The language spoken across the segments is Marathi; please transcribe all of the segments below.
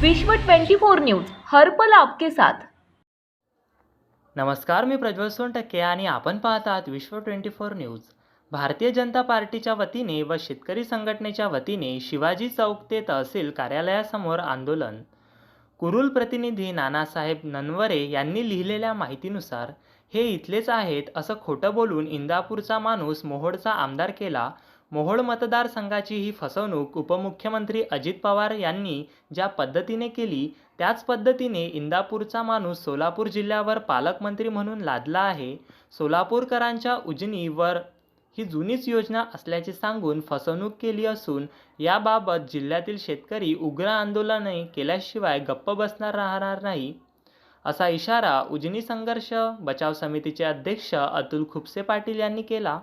विश्व 24 न्यूज हर्पल आपके साथ. नमस्कार मी प्रज्वल सोनटक्के आणि आपण पाहत आहात विश्व twenty four news. Bharatiya Janata पार्टीच्या वतीने व शेतकरी संघटनेच्या वतीने शिवाजी चौक ते तहसील कार्यालयासमोर आंदोलन. कुरुल प्रतिनिधी नानासाहेब ननवरे यांनी लिहिलेल्या माहितीनुसार हे इथलेच आहेत असं खोटं बोलून इंदापूरचा माणूस मोहोडचा आमदार केला मोहोळ मतदारसंघाची ही फसवणूक उपमुख्यमंत्री अजित पवार यांनी ज्या पद्धतीने केली त्याच पद्धतीने इंदापूरचा माणूस सोलापूर जिल्ह्यावर पालकमंत्री म्हणून लादला आहे. सोलापूरकरांच्या उजनीवर ही जुनीच योजना असल्याचे सांगून फसवणूक केली असून याबाबत जिल्ह्यातील शेतकरी उग्र आंदोलने केल्याशिवाय गप्प बसणार राहणार नाही. असा इशारा उजनी संघर्ष बचाव समितीचे अध्यक्ष अतुल खुपसे पाटील यांनी केला.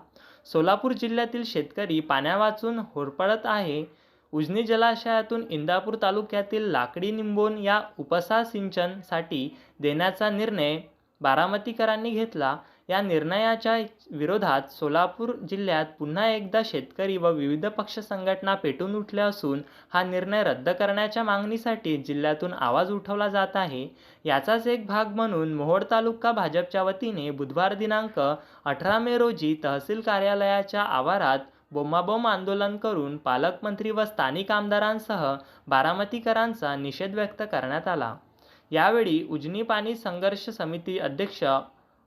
सोलापूर जिल्ह्यातील शेतकरी पाण्यावाचून होरपळत आहे. उजनी जलाशयातून इंदापूर तालुक्यातील लाकडी निंबोन या उपसा सिंचनसाठी देण्याचा निर्णय बारामतीकरांनी घेतला. या निर्णयाच्या विरोधात सोलापूर जिल्ह्यात पुन्हा एकदा शेतकरी व विविध पक्ष संघटना पेटून उठल्या असून हा निर्णय रद्द करण्याच्या मागणीसाठी जिल्ह्यातून आवाज उठवला जात आहे. याचाच एक भाग म्हणून मोहोळ तालुका भाजपच्या वतीने बुधवार दिनांक अठरा मे रोजी तहसील कार्यालयाच्या आवारात बोंबाबोंब आंदोलन करून पालकमंत्री व स्थानिक आमदारांसह बारामतीकरांचा निषेध व्यक्त करण्यात आला. यावेळी उजनी पाणी संघर्ष समिती अध्यक्ष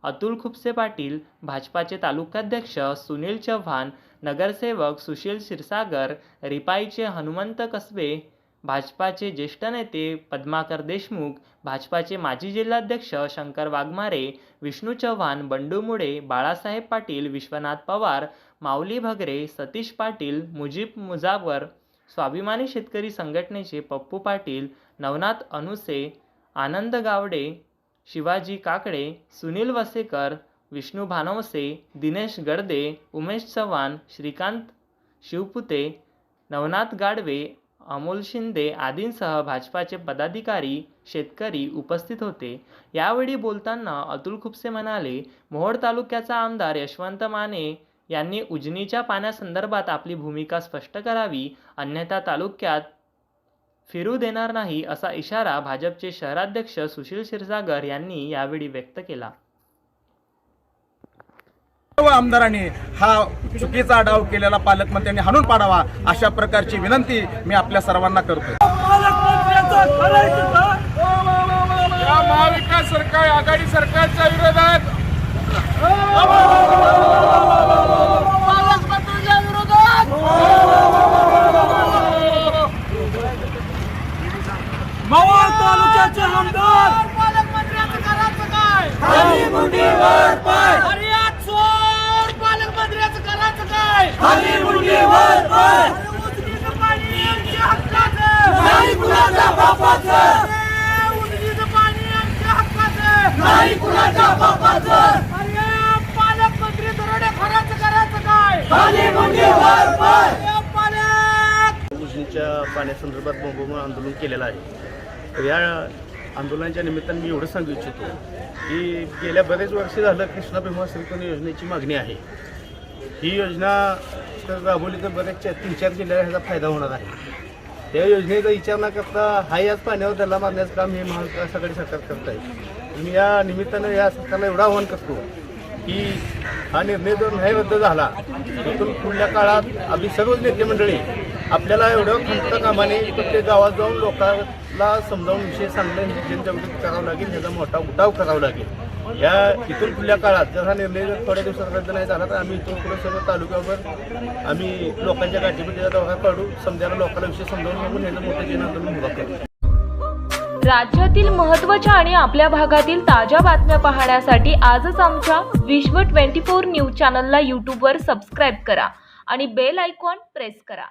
अतुल खुपसे पाटील भाजपाचे तालुकाध्यक्ष सुनील चव्हाण नगरसेवक सुशील क्षीरसागर रिपाईचे हनुमंत कसबे भाजपाचे ज्येष्ठ नेते पद्माकर देशमुख भाजपाचे माजी जिल्हाध्यक्ष शंकर वाघमारे विष्णू चव्हाण बंडू मुळे बाळासाहेब पाटील विश्वनाथ पवार माऊली भगरे सतीश पाटील मुजीब मुजावर स्वाभिमानी शेतकरी संघटनेचे पप्पू पाटील नवनाथ अनुसे आनंद गावडे शिवाजी काकडे सुनील वसेकर विष्णू भानवसे दिनेश गडदे उमेश चव्हाण श्रीकांत शिवपुते नवनाथ गाडवे अमोल शिंदे आदींसह भाजपाचे पदाधिकारी शेतकरी उपस्थित होते. यावेळी बोलताना अतुल खुपसे म्हणाले मोहोळ तालुक्याचा आमदार यशवंत माने यांनी उजनीच्या पाण्यासंदर्भात आपली भूमिका स्पष्ट करावी. अन्यथा तालुक्यात फिरू देणार नाही असा इशारा भाजपचे शहराध्यक्ष सुशील क्षीरसागर यांनी यावेळी व्यक्त केला. सर्व आमदारांनी हा चुकीचा डाव केलेला पालकमंत्र्यांनी हाणून पाडावा अशा प्रकारची विनंती मी आपल्या सर्वांना करतो या महाविकास सरकार आघाडी सरकारच्या विरोधात. मवाळ तालुक्याचे आमदार. पालकमंत्र्यांचं करायचं काय? खाली मुंडीवर पाय. हरियात चोर पालकमंत्र्यांचं करायचं काय? खाली मुंडीवर पाय. उजनीचं पाणी आमच्या हक्काचं. नाही कुणाच्या बापाचं. अरे, उजनीचं पाणी आमच्या हक्काचं. नाही कुणाच्या बापाचं. अरे पालकमंत्री दरोडे खराचं करायचं काय? खाली मुंडीवर पाय. अरे, पालक. उजनीच्या पाण्यासंदर्भात बोंबोम आंदोलन केलेलं आहे. तर या आंदोलनाच्या निमित्ताने मी एवढं सांगू इच्छितो की गेल्या बरेच वर्ष झालं कृष्णा भीमा सिंचन योजनेची मागणी आहे. ही योजना तर राबवली तर बरेच तीन चार जिल्ह्याला ह्याचा फायदा होणार आहे. त्या योजनेचा विचार न करता हा याच पाण्यावर त्याला मारण्याचं काम हे महाविकास आघाडी सरकार करत आहे. मी या निमित्तानं या सरकारला एवढं आव्हान करतो की हा निर्णय जर नाही रद्द झाला इथून पुढल्या काळात आम्ही सर्वच नेते मंडळी आपल्याला एवढं खंत कामाने प्रत्येक गावात जाऊन लोकांना समजावून विषय सांगणं जनजागृती करावं लागेल ह्याचा मोठा उठाव करावा लागेल. या इथून पुढल्या काळात जर हा निर्णय जर थोड्या दिवसात नाही झाला तर आम्ही इथून पुढे सर्व तालुक्यावर आम्ही लोकांच्या गाठीमध्ये दौरा काढू समजायला लोकांना विषय समजावून सांगून याचं मोठं जन उभा करू. राज्यातील महत्त्वाच्या आणि आपल्या भागातील ताज्या बातम्या पाहण्यासाठी आजच आमच्या विश्व 24 न्यूज चॅनलला यूट्यूबवर सबस्क्राईब करा आणि बेल आयकॉन प्रेस करा.